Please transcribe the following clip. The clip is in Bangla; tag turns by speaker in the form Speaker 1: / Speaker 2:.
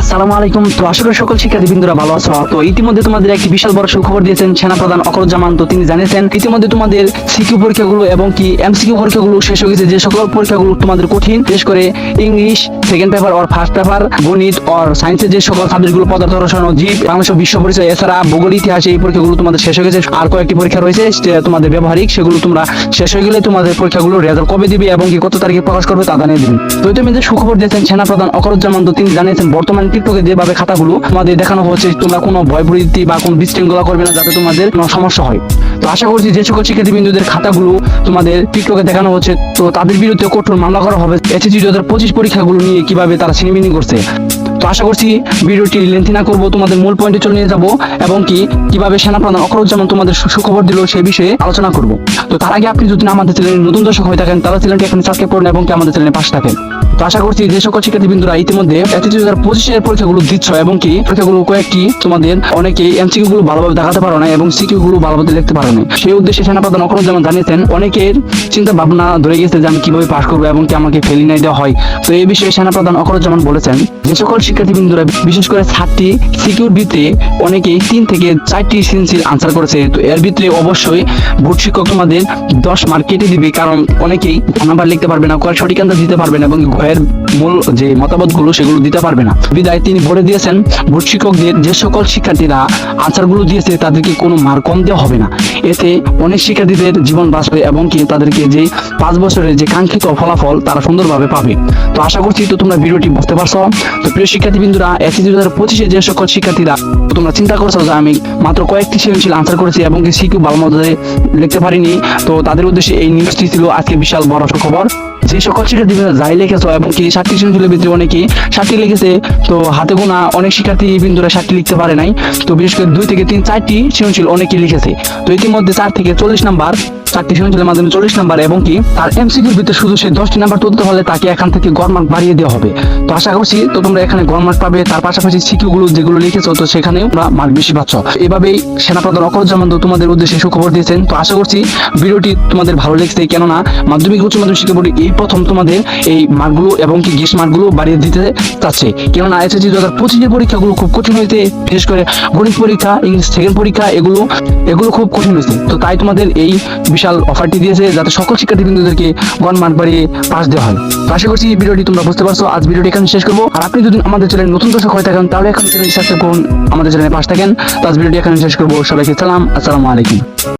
Speaker 1: আসসালামু আলাইকুম। তো আশা করি সকল শিক্ষার্থী বিন্দুরা ভালো আছো। তো ইতিমধ্যে তোমাদের একটি বিশাল বড় সুখবর দিয়েছেন সেনাপ্রধান অকরুজ্জামান। তো তিনি জানিয়েছেন, ইতিমধ্যে তোমাদের সিকিউ পরীক্ষাগুলো এবং কি এমসিকিউ পরীক্ষাগুলো শেষ হয়ে গেছে। যে সকল পরীক্ষাগুলো তোমাদের কঠিন, বিশেষ করে English second paper or first paper গণিত অর সায়েন্সের যে সকল সাবজেক্টগুলো পদার্থ, রসায়ন, জীব বাংলাদেশ বিশ্ব পরিচয়, এছাড়া ভূগোল, ইতিহাস, এই পরীক্ষাগুলো তোমাদের শেষ হয়ে গেছে। আর কয়েকটি পরীক্ষা রয়েছে তোমাদের ব্যবহারিক, সেগুলো তোমরা শেষ হয়ে গেলে তোমাদের পরীক্ষাগুলো রেজাল্ট কবে দিবে এবং কি কত তারিখে প্রকাশ করবে তা জানিয়ে দিবেন তো ইতিমধ্যে সুখবর দিয়েছেন সেনাপ্রধান অকরুজ্জামান। তো তিনি জানিয়েছেন, বর্তমান টিকটকে যেভাবে খাতাগুলো তোমাদের দেখানো হচ্ছে, তোমরা কোনো ভয় প্রবৃত্তি বা কোনো বিশৃঙ্খলা করবে না, যাতে তোমাদের কোনো সমস্যা হয়। তো আশা করছি যে সকল শিক্ষার্থীবৃন্দুদের খাতাগুলো তোমাদের টিকটকে দেখানো হচ্ছে, তো তাদের বিরুদ্ধে কঠোর মামলা করা হবে। এসএসসি দু হাজার পঁচিশ পরীক্ষাগুলো নিয়ে কীভাবে তারা ছিনিমিনি করছে? তো আশা করছি ভিডিওটি লেন্থি না করব, তোমাদের মূল পয়েন্টে চলে নিয়ে যাব এবং কি, কীভাবে সেনাপ্রধান অকরুজ্জামান তোমাদের সুখবর দিল সেই বিষয়ে আলোচনা করব। তো তার আগে আপনি যদি আমাদের চ্যানেলে নতুন দর্শক হয়ে থাকেন, তাহলে চ্যানেলটি এখন সাবস্ক্রাইব করুন এবং কি আমাদের চ্যানেলে পাশে থাকেন। তো আশা করছি যে সকল শিক্ষার্থী বিন্দুরা ইতিমধ্যে এসএসসি দু হাজার পরীক্ষাগুলো দিচ্ছ এবং কি, পরীক্ষাগুলো কয়েকটি তোমাদের অনেকে এমসিকিউ গুলো ভালোভাবে দেখাতে পারো না এবং সিকিউ গুলো ভালোভাবে লিখতে পারো না সেই উদ্দেশ্যে সেনাপ্রধান অকরুজ্জামান জানিয়েছেন, অনেকের চিন্তা ভাবনা ধরে গেছে যে আমি কীভাবে পাশ করব এবং কি আমাকে ফেলি নাই দেওয়া হয়। তো এই বিষয়ে সেনাপ্রধান অকরুজ্জামান বলেছেন, যে সকল শিক্ষার্থী বিন্দুরা বিশেষ করে সাতটি সিকিউর ভিতরে অনেকেই তিন থেকে চারটি সিনসির আনসার করেছে। তো এর ভিতরে অবশ্যই বোর্ড শিক্ষক তোমাদের দশ মার্ক কেটে দিবে, কারণ অনেকেই নাম্বার লিখতে পারবে না কয়েক সঠিক আনসার দিতে পারবে না এবং ঘয়ের মূল যে মতামতগুলো সেগুলো দিতে পারবে না। বিদায়, তিনি বলে দিয়েছেন বোর্ড শিক্ষকদের যে সকল শিক্ষার্থীরা আনসারগুলো দিয়েছে, তাদেরকে কোনো মার্ক কম দেওয়া হবে না। এতে অনেক শিক্ষার্থীদের জীবন বাঁচবে এবং কি তাদেরকে যে পাঁচ বছরের যে কাঙ্ক্ষিত ফলাফল তারা সুন্দরভাবে পাবে। তো আশা করছি তো তোমরা ভিডিওটি বুঝতে পারছ। তো প্রিয় শিক্ষার্থী বিন্দুরা এসএসসি দু হাজার পঁচিশে যে সকল শিক্ষার্থীরা, তোমরা চিন্তা করছ যে আমি মাত্র কয়েকটি সৃজনশীল আনসার করেছি এবং সিকিউ ভালো মতো লিখতে পারিনি, তো তাদের উদ্দেশ্যে এই নিউজটি ছিল আজকে বিশাল বড় খবর। যে সকল শিক্ষার্থী যাই লিখেছো এবং কি ষাটটি সৃজনশীলের ভিতরে অনেকেই ষাটটি লিখেছে, তো হাতে গোনা অনেক শিক্ষার্থী বিন্দুরা ষাটটি লিখতে পারে নাই, তো বিশেষ করে দুই থেকে তিন, চারটি সৃজনশীল অনেকেই লিখেছে। তো ইতিমধ্যে চার থেকে চল্লিশ নাম্বার চারটি সৃজনশীলের মাধ্যমে চল্লিশ নাম্বার এবং কি তার এমসিকিউর ভিতরে শুধু সে দশটি নাম্বার তুলতে হলে তাকে এখান থেকে গড়মার্ক বাড়িয়ে দেওয়া হবে। তো আশা করছি তো তোমরা এখানে গড়মার্ক পাবে, তার পাশাপাশি সিকিউ গুলো যেগুলো লিখেছো, তো সেখানেও তোমরা মার্ক বেশি পাচ্ছ। এভাবেই সেনাপ্রধান অকরুজ্জামান তো তোমাদের উদ্দেশ্যে সুখবর দিয়েছেন। তো আশা করছি ভিডিওটি তোমাদের ভালো লেগেছে, কেননা মাধ্যমিক উচ্চ মাধ্যমিক শিক্ষা বোর্ড এই প্রথম তোমাদের এই মার্কগুলো এবং কি গেস মার্কগুলো বাড়িয়ে দিতে চাচ্ছে। কেননা এসএসসি দু হাজার পঁচিশের পরীক্ষাগুলো খুব কঠিন হয়েছে, বিশেষ করে গণিত পরীক্ষা ইংলিশ সেকেন্ড পরীক্ষা, এগুলো এগুলো খুব কঠিন হয়েছে। তো তাই তোমাদের এই বিশাল অফারটি দিয়েছে যাতে সকল শিক্ষার্থী বিন্দুদেরকে ওয়ান মার্ক বাড়িয়ে পাস দেওয়া হয়। তো আশা করছি এই ভিডিওটি তোমরা বুঝতে পারছ। আজ ভিডিওটি এখানে শেষ করব। আর আপনি যদি আমাদের চ্যানেল নতুন দর্শক হয়ে থাকেন, তাহলে এখন চ্যানেল সাবস্ক্রাইব করুন, আমাদের চ্যানেলে পাশ থাকেন। তো আজ ভিডিওটি এখানে শেষ করব। সবাইকে সালাম, আসসালামু আলাইকুম।